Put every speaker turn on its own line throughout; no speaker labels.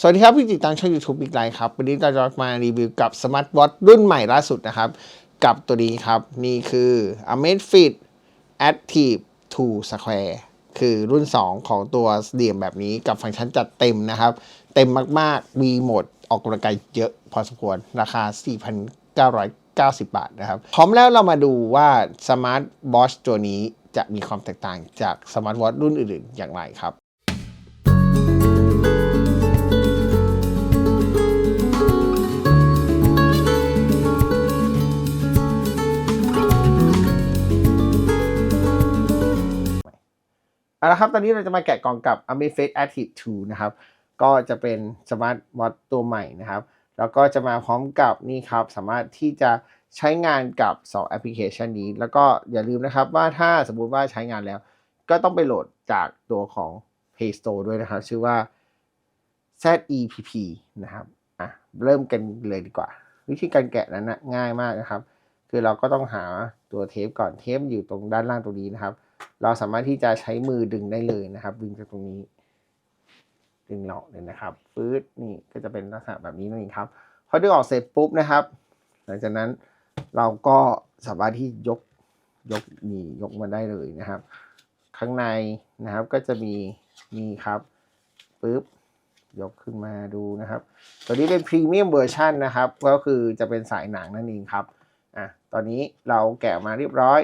สวัสดีครับพี่ติดตามช่อง YouTube อีกไลน์ครับวันนี้เราจะมารีวิวกับสมาร์ทวอทรุ่นใหม่ล่าสุดนะครับ กับตัวนี้ครับ นี่คือ Amazfit Active 2 Square คือรุ่น 2 ของตัวเหลี่ยมแบบนี้กับฟังก์ชันจัดเต็มนะครับ เต็มมากๆ มีโหมดออกกำลังกายเยอะพอสมควร ราคา 4,990 บาทนะครับ พร้อมแล้วเรามาดูว่า Smart Watch ตัวนี้จะมีความแตกต่างจาก Smart Watch รุ่นอื่นๆ อย่างไรครับ เอาละครับตอนนี้เราจะมาแกะกล่องกับ Amazfit Active 2 นะครับ ก็จะเป็นสมาร์ทวอทตัวใหม่นะครับ แล้วก็จะมาพร้อมกับนี่ครับ สามารถที่จะใช้งานกับ 2 แอปพลิเคชันนี้ แล้วก็อย่าลืมนะครับว่าถ้าสมมุติว่าใช้งานแล้ว ก็ต้องไปโหลดจากตัวของ Play Store ด้วยนะครับ ชื่อว่า ZEPP นะครับอะเริ่มกันเลยดีกว่า วิธีการแกะนั้นนะง่ายมากนะครับ คือเราก็ต้องหาตัวเทปก่อนเทปอยู่ตรงด้านล่างตรงนี้นะครับ เราสามารถที่จะใช้มือดึงได้เลยนะครับ ดึงจากตรงนี้ ดึงออกเลยนะครับฟืดนี่ก็จะเป็นลักษณะแบบนี้นั่นเองครับพอดึงออกเสร็จปุ๊บนะครับ หลังจากนั้นเราก็สามารถที่ยกยกนี่ยกมาได้เลยนะครับ ข้างในนะครับก็จะมีนี่ครับปุ๊บยกขึ้นมาดูนะครับ ตัวนี้เป็นพรีเมียมเวอร์ชันนะครับ ก็คือจะเป็นสายหนังนั่นเองครับ อะตอนนี้เราแกะมาเรียบร้อย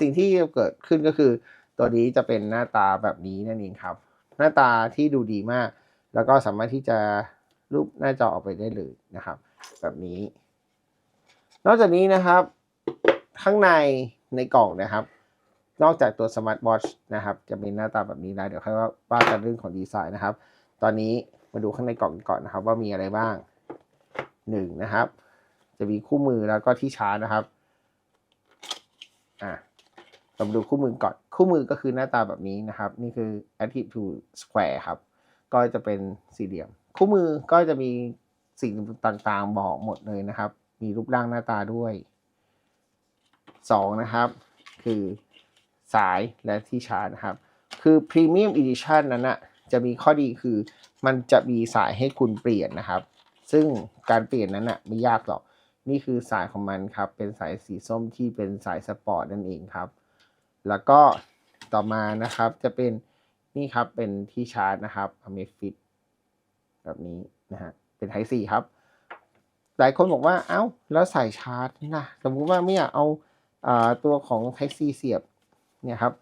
สิ่งที่เกิดขึ้นก็คือ ตัวนี้จะเป็นหน้าตาแบบนี้นั่นเองครับ หน้าตาที่ดูดีมาก แล้วก็สามารถที่จะรูปหน้าจอออกไปได้เลยนะครับ แบบนี้ นอกจากนี้นะครับ ข้างในในกล่องนะครับ นอกจากตัวสมาร์ทวอชนะครับ จะเป็นหน้าตาแบบนี้แล้วเดี๋ยวค่อยว่าว่ากันเรื่องของดีไซน์นะครับ ตอนนี้มาดูข้างในกล่องก่อนนะครับ ว่ามีอะไรบ้างหนึ่งนะครับ จะมีคู่มือแล้วก็ที่ชาร์จนะครับ อะเรามาดูคู่มือก่อน คู่มือก็คือหน้าตาแบบนี้นะครับ นี่คือ Active to Square ครับ ก็จะเป็นสี่เหลี่ยม คู่มือก็จะมีสิ่งต่างๆบอกหมดเลยนะครับ มีรูปร่างหน้าตาด้วยสองนะครับ คือสายและที่ชาร์จนะครับ คือ Premium Edition นั้นนะจะมีข้อดีคือมันจะมีสายให้คุณเปลี่ยนนะครับ ซึ่งการเปลี่ยนนั้นนะไม่ยากหรอก นี่คือสายของมันครับ เป็นสายสีส้มที่เป็นสายสปอร์ตนั่นเองครับ แล้วก็ต่อมานะครับจะเป็นนี่ครับเป็นที่ชาร์จนะครับ Amazfit แบบนี้นะฮะเป็น Type C ครับ หลายคนบอกว่าเอ้าแล้วสายชาร์จนะสมมติว่าไม่อยากเอาอ่าตัวของ Type C เสียบเนี่ยครับ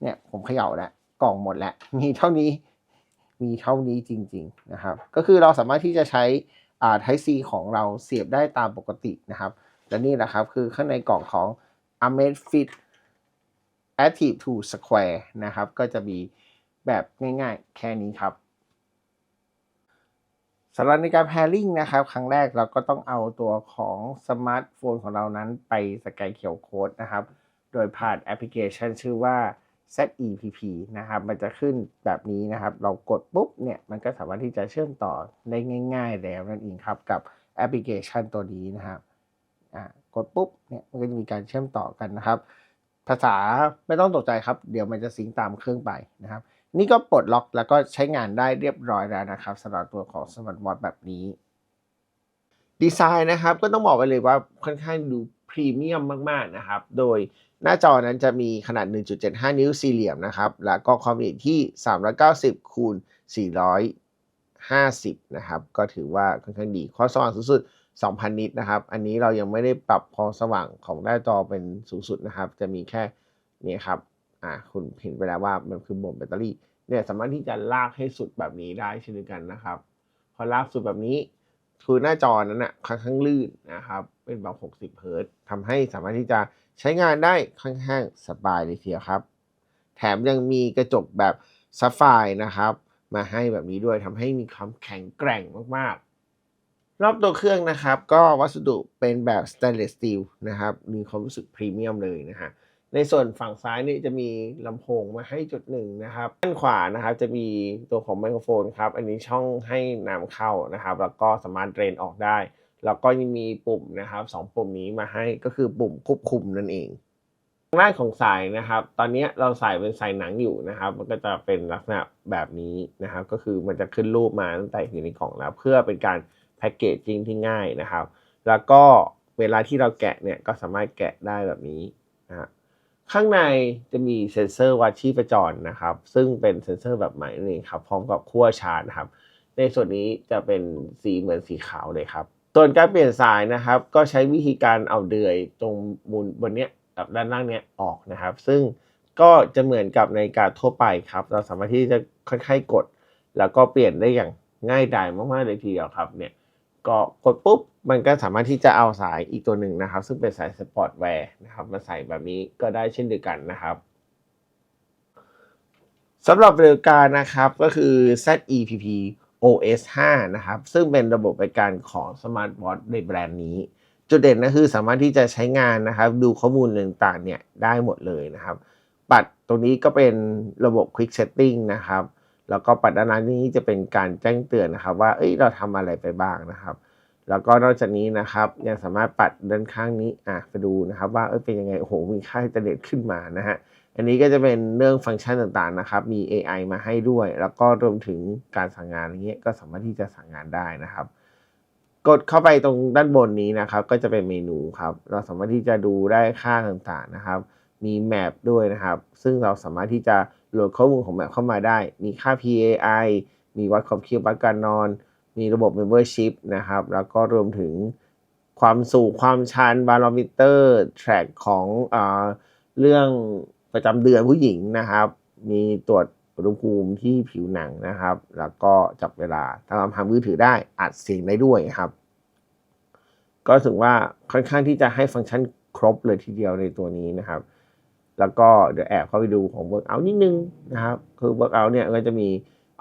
เนี่ยผมเขย่าแล้วกล่องหมดแล้วมีเท่านี้มีเท่านี้จริง ๆนะครับ ก็คือเราสามารถที่จะใช้ อ่า Type C ของเราเสียบได้ตามปกตินะครับ และนี่แหละครับคือข้างในกล่องของ Amazfit Active to Square นะครับ ก็จะมีแบบง่ายๆ แค่นี้ครับสำหรับในการ pairing นะครับ ครั้งแรกเราก็ต้องเอาตัวของสมาร์ทโฟนของเรานั้นไปสแกนเคียวโค้ดนะครับ โดยผ่านแอปพลิเคชันชื่อว่า ZEPP นะครับ มันจะขึ้นแบบนี้นะครับ เรากดปุ๊บเนี่ย มันก็สามารถที่จะเชื่อมต่อได้ง่าย ๆ แล้วนั่นเองครับ กับแอปพลิเคชันตัวนี้นะครับอ่ากดปุ๊บเนี่ย มันก็จะมีการเชื่อมต่อกันนะครับ ภาษาไม่ต้องตกใจครับ เดี๋ยวมันจะซิงตามเครื่องไปนะครับ นี่ก็ปลดล็อกแล้วก็ใช้งานได้เรียบร้อยแล้วนะครับสำหรับตัวของสมาร์ทวอทแบบนี้ ดีไซน์นะครับ ก็ต้องบอกไปเลยว่าค่อนข้างดูพรีเมียมมากๆนะครับ โดย หน้าจอนั้นจะมีขนาด 1.75 นิ้วสี่เหลี่ยมนะครับ แล้วก็ความละเอียดที่ 390 คูณ 450 นะครับ ก็ถือว่าค่อนข้างดี ความสว่างสูงสุด 2,000 นิตนะครับ อันนี้เรายังไม่ได้ปรับความสว่างของหน้าจอเป็นสูงสุดนะครับ จะมีแค่นี่ครับ อ่า คุณเห็นไปแล้วว่ามันคือโหมดแบตเตอรี่ เนี่ยสามารถที่จะลากให้สุดแบบนี้ได้เช่นเดียวกันนะครับ พอลากสุดแบบนี้คือหน้าจอนั้นอนะค่อนข้างลื่นนะครับ เป็นแบบ 60 เฮิรตซ์ทำให้สามารถที่จะ ใช้งานได้ค่อนข้างสบายเลยทีเดียวครับ แถมยังมีกระจกแบบซัฟไฟนะครับ มาให้แบบนี้ด้วยทำให้มีความแข็งแกร่งมากๆ รอบตัวเครื่องนะครับ ก็วัสดุเป็นแบบสแตนเลสสตีลนะครับ มีความรู้สึกพรีเมียมเลยนะฮะในส่วนฝั่งซ้ายนี่จะมีลำโพงมาให้จุดหนึ่งนะครับด้านขวานะครับจะมีตัวของไมโครโฟนครับ อันนี้ช่องให้น้ำเข้านะครับ แล้วก็สามารถเดรนออกได้ แล้วก็ยังมีปุ่มนะครับสองปุ่มนี้มาให้ก็คือปุ่มควบคุมนั่นเองด้านของสายนะครับ ตอนนี้เราใส่เป็นสายหนังอยู่นะครับ มันก็จะเป็นลักษณะแบบนี้นะครับ ก็คือมันจะขึ้นรูปมาตั้งแต่อยู่ในกล่องแล้ว เพื่อเป็นการแพ็กเกจจิ้งที่ง่ายนะครับ แล้วก็เวลาที่เราแกะเนี่ยก็สามารถแกะได้แบบนี้นะฮะข้างในจะมีเซ็นเซอร์วัดชีพจรนะครับ ซึ่งเป็นเซ็นเซอร์แบบใหม่นี่ครับ พร้อมกับขั้วชาร์จครับ ในส่วนนี้จะเป็นสีเหมือนสีขาวเลยครับ ส่วนการเปลี่ยนสายนะครับ ก็ใช้วิธีการเอาเดือยตรงมูลบนเนี้ยกับด้านล่างเนี้ยออกนะครับ ซึ่งก็จะเหมือนกับในการทั่วไปครับ เราสามารถที่จะค่อยๆกด แล้วก็เปลี่ยนได้อย่างง่ายดายมากๆเลยทีเดียวครับเนี่ยก็กดปุ๊บมันก็สามารถที่จะเอาสายอีกตัวหนึ่งนะครับ ซึ่งเป็นสายสปอร์ตแวร์นะครับมาใส่แบบนี้ก็ได้เช่นเดียวกันนะครับสำหรับบริการนะครับก็คือ ZEPP OS 5 นะครับ ซึ่งเป็นระบบบริการของสมาร์ทวอทในแบรนด์นี้ จุดเด่นก็คือสามารถที่จะใช้งานนะครับ ดูข้อมูลต่างๆเนี่ยได้หมดเลยนะครับ ปัดตรงนี้ก็เป็นระบบ Quick Setting นะครับ แล้วก็ปัดด้านล่างนี้จะเป็นการแจ้งเตือนนะครับ ว่าเอ้ยเราทำอะไรไปบ้างนะครับแล้วก็นอกจากนี้นะครับยังสามารถปัดด้านข้างนี้อะไปดูนะครับ ว่าเอ้ยเป็นยังไงโอ้โหมีค่าอินเทอร์เน็ตขึ้นมานะฮะ อันนี้ก็จะเป็นเรื่องฟังก์ชันต่างๆนะครับ มี AI มาให้ด้วย แล้วก็รวมถึงการสั่งงานอะไรเงี้ยก็สามารถที่จะสั่งงานได้นะครับ กดเข้าไปตรงด้านบนนี้นะครับ ก็จะเป็นเมนูครับ เราสามารถที่จะดูได้ค่าต่างๆนะครับ มีแมปด้วยนะครับ ซึ่งเราสามารถที่จะโหลดข้อมูลของแมปเข้ามาได้ มีค่า PAI มีวัดความคิววัดการนอน มีระบบ Membership นะครับ แล้วก็รวมถึงความสูงความชันบาโลมิเตอร์แทร็กของอเรื่อง ประจำเดือนผู้หญิงนะครับ มีตรวจอุณหภูมิที่ผิวหนังนะครับ แล้วก็จับเวลาทางลำพังมือถือได้อัดเสียงได้ด้วยครับ ก็ถือว่าค่อนข้างที่จะให้ฟังก์ชันครบเลยทีเดียวในตัวนี้นะครับ แล้วก็เดี๋ยวแอบเข้าไปดูของ Workout นิดนึงนะครับ คือ Workout เนี่ยก็จะมี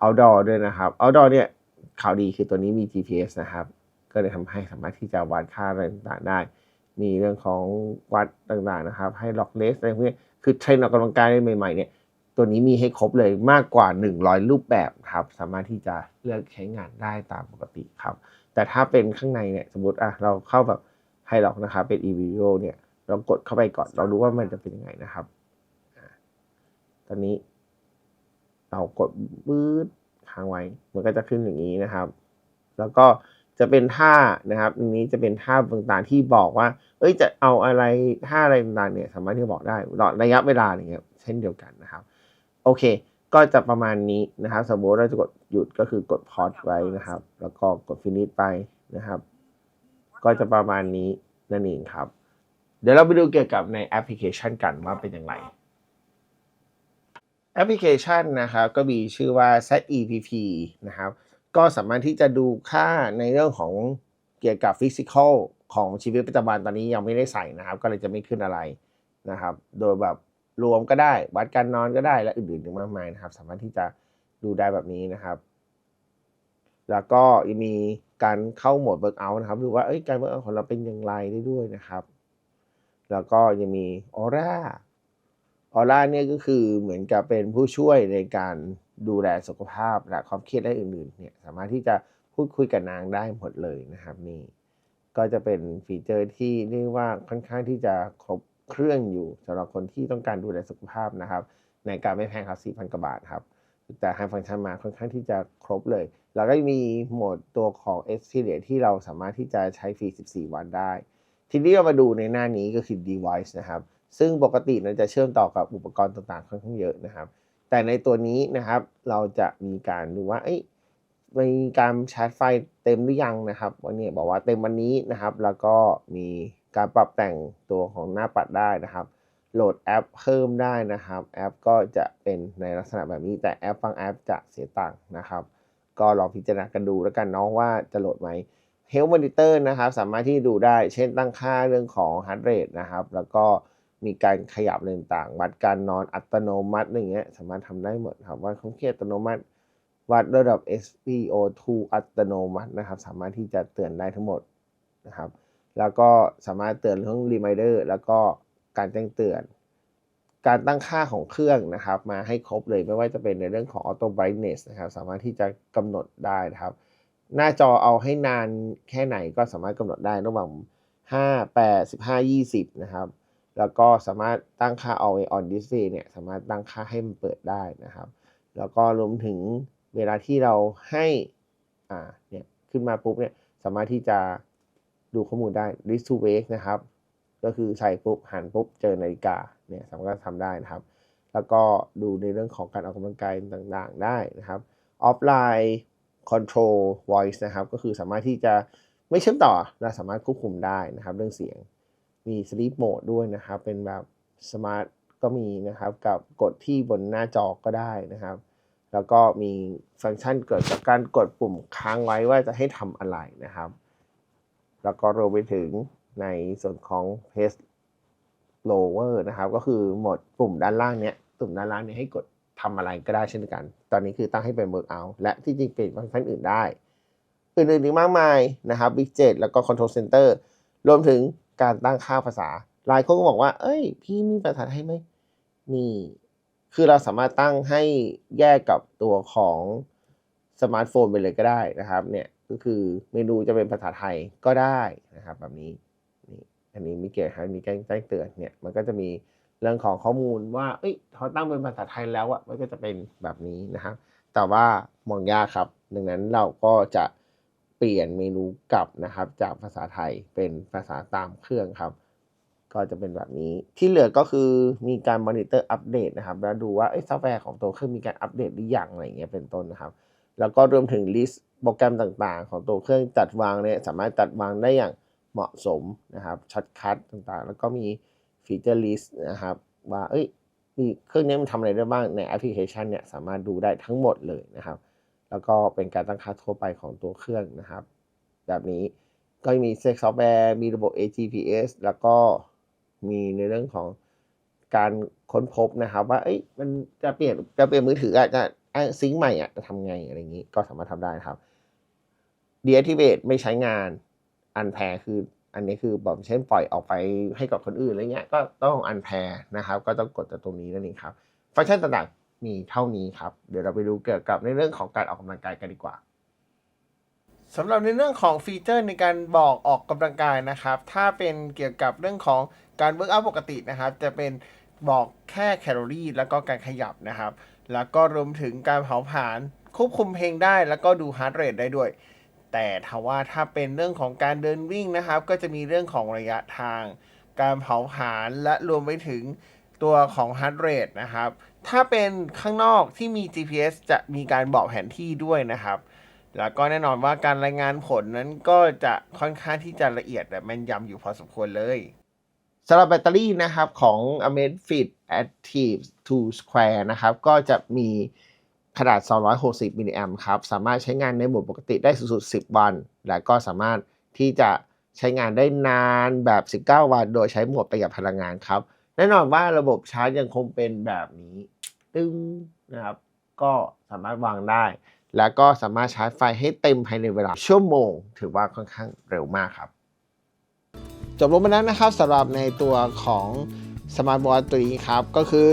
Outdoor ด้วยนะครับ Outdoor เนี่ยข่าวดีคือตัวนี้มี GPS นะครับ ก็เลยทำให้สามารถที่จะวัดค่าอะไรต่างๆได้ มีเรื่องของวัดต่างๆนะครับ ให้ล็อกเลสอะไรพวกนี้ คือเทรนออกกำลังกายใหม่ๆเนี่ยตัวนี้มีให้ครบเลยมากกว่า 100 รูปแบบครับ สามารถที่จะเลือกใช้งานได้ตามปกติครับ แต่ถ้าเป็นข้างในเนี่ยสมมติอะเราเข้าแบบไฮล็อกนะครับเป็น e-video เนี่ยเรากดเข้าไปก่อน เรารู้ว่ามันจะเป็นยังไงนะครับตอนนี้ เรากดปื๊ดค้างไว้ มันก็จะขึ้นอย่างนี้นะครับ แล้วก็ จะเป็นท่านะครับอันนี้จะเป็นท่าต่างๆที่บอกว่า เอ้ยจะเอาอะไรท่าอะไรต่างๆเนี่ยสามารถที่จะบอกได้ระยะเวลาอย่างเงี้ยเช่นเดียวกันนะครับ โอเค ก็จะประมาณนี้นะครับ สมมติเราจะกดหยุดก็คือกดพอ s ไว้นะครับ แล้วก็กด finish ไปนะครับ ก็จะประมาณนี้นั่นเองครับ เดี๋ยวเราไปดูเกี่ยวกับในแอปพลิเคชันกันว่าเป็นอย่างไรแอปพลิเคชันนะครับก็มีชื่อว่า ZEPP นะครับ ก็สามารถที่จะดูค่าในเรื่องของเกี่ยวกับฟิสิกอลของชีวิตประจำวันตอนนี้ยังไม่ได้ใส่นะครับ ก็เลยจะไม่ขึ้นอะไรนะครับ โดยแบบรวมก็ได้วัดการนอนก็ได้และอื่นๆอีกมากมายนะครับ สามารถที่จะดูได้แบบนี้นะครับ แล้วก็ยังมีการเข้าโหมดเบิร์กเอาท์นะครับดูว่าเอ้การเบิร์กเอาท์ของเราเป็นอย่างไรได้ด้วยนะครับ แล้วก็ยังมีออร่าออร่าเนี่ยก็คือเหมือนกับเป็นผู้ช่วยในการ ดูแลสุขภาพและความเครียดและอื่นๆเนี่ยสามารถที่จะพูดคุยกับนางได้หมดเลยนะครับนี่ก็จะเป็นฟีเจอร์ที่เรียกว่าค่อนข้างที่จะครบเครื่องอยู่สำหรับคนที่ต้องการดูแลสุขภาพนะครับ ในการไม่แพงครับ4,000กว่าบาทครับแต่ให้ฟังก์ชันมาค่อนข้างที่จะครบเลย แล้วก็มีโหมดตัวของ x t e r i o r ที่เราสามารถที่จะใช้ฟรี 14 วันได้ ทีนี้เรามาดูในหน้านี้ก็คือ device นะครับ ซึ่งปกติเราจะเชื่อมต่อกับอุปกรณ์ต่างๆ ค่อนข้างเยอะนะครับ แต่ในตัวนี้นะครับ เราจะมีการดูว่าเอ้มีการชาร์จไฟเต็มหรือยังนะครับ วันนี้บอกว่าเต็มวันนี้นะครับ แล้วก็มีการปรับแต่งตัวของหน้าปัดได้นะครับ โหลดแอปเพิ่มได้นะครับ แอปก็จะเป็นในลักษณะแบบนี้แต่แอปบางแอปจะเสียตังค์นะครับ ก็ลองพิจารณากันดูแล้วกันน้องว่าจะโหลดไหม Health Monitor นะครับ สามารถที่ดูได้ เช่นตั้งค่าเรื่องของ Heart Rate นะครับ แล้วก็ มีการขยับอะไรต่างๆวัดการนอนอัตโนมัติอะไรเงี้ยสามารถทำได้หมดครับวัดความเครียดอัตโนมัติ วัดระดับ SpO2 อัตโนมัตินะครับ สามารถที่จะเตือนได้ทั้งหมดนะครับ แล้วก็สามารถเตือนเรื่อง Reminder แล้วก็การแจ้งเตือน การตั้งค่าของเครื่องนะครับ มาให้ครบเลยไม่ว่าจะเป็นในเรื่องของ Auto Brightness นะครับ สามารถที่จะกำหนดได้นะครับ หน้าจอเอาให้นานแค่ไหนก็สามารถกำหนดได้ระหว่าง5 8 15 20 นะครับ แล้วก็สามารถตั้งค่า always on display เนี่ยสามารถตั้งค่าให้มันเปิดได้นะครับ แล้วก็รวมถึงเวลาที่เราให้อ่าเนี่ยขึ้นมาปุ๊บเนี่ยสามารถที่จะดูข้อมูลได้ list to wake นะครับ ก็คือใส่ปุ๊บหันปุ๊บเจอนาฬิกาเนี่ยสามารถทำได้นะครับ แล้วก็ดูในเรื่องของการออกกำลังกายต่างๆได้นะครับ offline control voice นะครับ ก็คือสามารถที่จะไม่เชื่อมต่อเราสามารถควบคุมได้นะครับ เรื่องเสียง มี sleep mode ด้วยนะครับ เป็นแบบ smart ก็มีนะครับ กับกดที่บนหน้าจอก็ได้นะครับ แล้วก็มีฟังก์ชันเกิดจากการกดปุ่มค้างไว้ว่าจะให้ทำอะไรนะครับ แล้วก็รวมไปถึงในส่วนของ pace lower นะครับ ก็คือหมดปุ่มด้านล่างเนี้ยปุ่มด้านล่างเนี้ยให้กดทำอะไรก็ได้เช่นกัน ตอนนี้คือตั้งให้เป็น workout และที่จริงเปลี่ยนฟังก์ชันอื่นได้ อื่นๆอีกมากมายนะครับ widget แล้วก็ control center รวมถึง การตั้งค่าภาษา หลายคนก็บอกว่า เอ้ย พี่มีภาษาไทยไหมมีคือเราสามารถตั้งให้แยกกับตัวของสมาร์ทโฟนไปเลยก็ได้นะครับ เนี่ยก็คือเมนูจะเป็นภาษาไทยก็ได้นะครับ แบบนี้นี่อันนี้มีเกี่ยวกับมีแจ้งแจ้งเตือนเนี่ยมันก็จะมีเรื่องของข้อมูลว่า เอ้ยเขาตั้งเป็นภาษาไทยแล้วอะมันก็จะเป็นแบบนี้นะครับ แต่ว่ามองยากครับ ดังนั้นเราก็จะ ลี่ยนเมนูกลับนะครับ จากภาษาไทยเป็นภาษาตามเครื่องครับ ก็จะเป็นแบบนี้ที่เหลือก็คือมีการมอนิเตอร์อัปเดตนะครับ แล้วดูว่าซอฟต์แวร์ของตัวเครื่องมีการอัปเดตหรือยังอะไรเงี้ยเป็นต้นนะครับ แล้วก็รวมถึงลิสต์โปรแกรมต่างๆ ของตัวเครื่องจัดวางเนี่ยสามารถจัดวางได้อย่างเหมาะสมนะครับช็อตคัทต่างๆ แล้วก็มีฟีเจอร์ลิสต์นะครับว่าเอ้ยมีเครื่องนี้มันทำอะไรได้บ้างในแอปพลิเคชันเนี่ยสามารถดูได้ทั้งหมดเลยนะครับ แล้วก็เป็นการตั้งค่าทั่วไปของตัวเครื่องนะครับ แบบนี้ก็มีเซ็กซอฟต์แวร์มีระบบ AGPS แล้วก็มีในเรื่องของการค้นพบนะครับว่าเอ้ยมันจะเปลี่ยนจะเปลี่ยนมือถืออะจะซิงค์ใหม่อะจะทำไงอะไรอย่างนี้ก็สามารถทำได้ครับ deactivate ไม่ใช้งานอันแพรคืออันนี้คือแบบเช่นปล่อยออกไปให้กับคนอื่นอะไรเงี้ยก็ต้องอันแพรนะครับ ก็ต้องกดจากตรงนี้นั่นเองครับ ฟังก์ชันต่างๆ มีเท่านี้ครับ เดี๋ยวเราไปดูเกี่ยวกับในเรื่องของการออกกำลังกายกันดีกว่าสำหรับในเรื่องของฟีเจอร์ในการบอกออกกำลังกายนะครับ ถ้าเป็นเกี่ยวกับเรื่องของการเวิร์กอัพปกตินะครับ จะเป็นบอกแค่แคลอรี่ แล้วก็การขยับนะครับ แล้วก็รวมถึงการเผาผลาญควบคุมเพลงได้ แล้วก็ดูฮาร์ดเรทได้ด้วย แต่ถ้าว่าถ้าเป็นเรื่องของการเดินวิ่งนะครับ ก็จะมีเรื่องของระยะทาง การเผาผลาญและรวมไปถึง ตัวของฮาร์ดเรทนะครับ ถ้าเป็นข้างนอกที่มี GPS จะมีการบอกแผนที่ด้วยนะครับ แล้วก็แน่นอนว่าการรายงานผลนั้นก็จะค่อนข้างที่จะละเอียดและแม่นยำอยู่พอสมควรเลยสำหรับแบตเตอรี่นะครับของ Amazfit Active 2 Square นะครับ ก็จะมีขนาด 260 มิลลิแอมป์ครับ สามารถใช้งานในโหมดปกติได้สูงสุด 10 วัน และก็สามารถที่จะใช้งานได้นานแบบ 19 วัน โดยใช้โหมดประหยัดพลังงานครับ แน่นอนว่าระบบชาร์จยังคงเป็นแบบนี้ ตึ้งนะครับ ก็สามารถวางได้ แล้วก็สามารถชาร์จไฟให้เต็มภายในเวลาชั่วโมง ถือว่าค่อนข้างเร็วมากครับ จบลงไปแล้วนะครับสำหรับในตัวของสมาร์ทวอทตัวนี้ครับ ก็คือ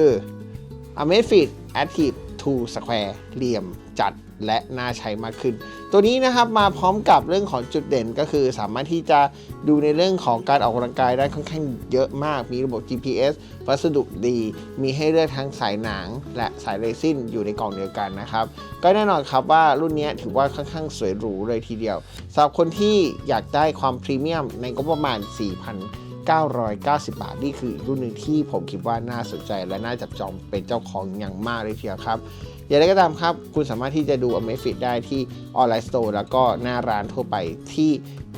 Amazfit Active 2 Square เหลี่ยมจัด และน่าใช้มากขึ้น ตัวนี้นะครับมาพร้อมกับเรื่องของจุดเด่นก็คือ สามารถที่จะดูในเรื่องของการออกกำลังกายได้ค่อนข้างเยอะมาก มีระบบ GPS วัสดุดี มีให้เลือกทั้งสายหนัง และสายเรซินอยู่ในกล่องเดียวกันนะครับ ก็แน่นอนครับว่ารุ่นนี้ถือว่าค่อนข้างสวยหรูเลยทีเดียวสำหรับคนที่อยากได้ความพรีเมียมในงบประมาณ 990 บาท นี่คือรุ่นหนึ่งที่ผมคิดว่าน่าสนใจ และน่าจับจองเป็นเจ้าของอย่างมากเลยทีเดียวครับอย่างไรก็ตามครับ คุณสามารถที่จะดู Amazfit ได้ที่ออนไลน์สโตร์แล้วก็หน้าร้านทั่วไปที่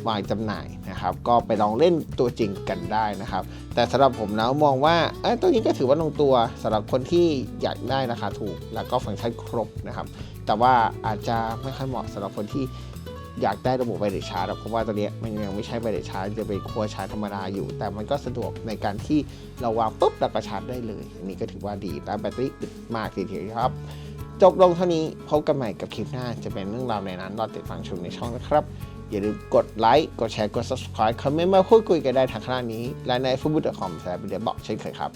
วางจำหน่ายนะครับ ก็ไปลองเล่นตัวจริงกันได้นะครับ แต่สำหรับผมแล้วมองว่าตัวนี้ก็ถือว่าลงตัวสำหรับคนที่อยากได้ราคาถูก แล้วก็ฟังก์ชันครบนะครับ แต่ว่าอาจจะไม่ค่อยเหมาะสำหรับคนที่ อยากได้ระบบไวเลสชาร์จเพราะว่าตัวเนี้ยมันยังไม่ใช่ไวเลสชาร์จจะเป็นขั้วชาร์จธรรมดาอยู่ แต่มันก็สะดวกในการที่เราวางปุ๊บแล้วก็ชาร์จได้เลยนนี้ก็ถือว่าดีและแบตเตอรี่อึดมากทีเดียวครับ จบลงเท่านี้พบกันใหม่กับคลิปหน้าจะเป็นเรื่องราวในนั้นรอติดฟังชมในช่องนะครับ อย่าลืมกดไลค์กดแชร์กด subscribe คอมเมนต์มาพูดคุยกันได้ทางข้างนี้ และใน f o o d b o o k c o m และวิดีโอบอกเช่นเคยครับ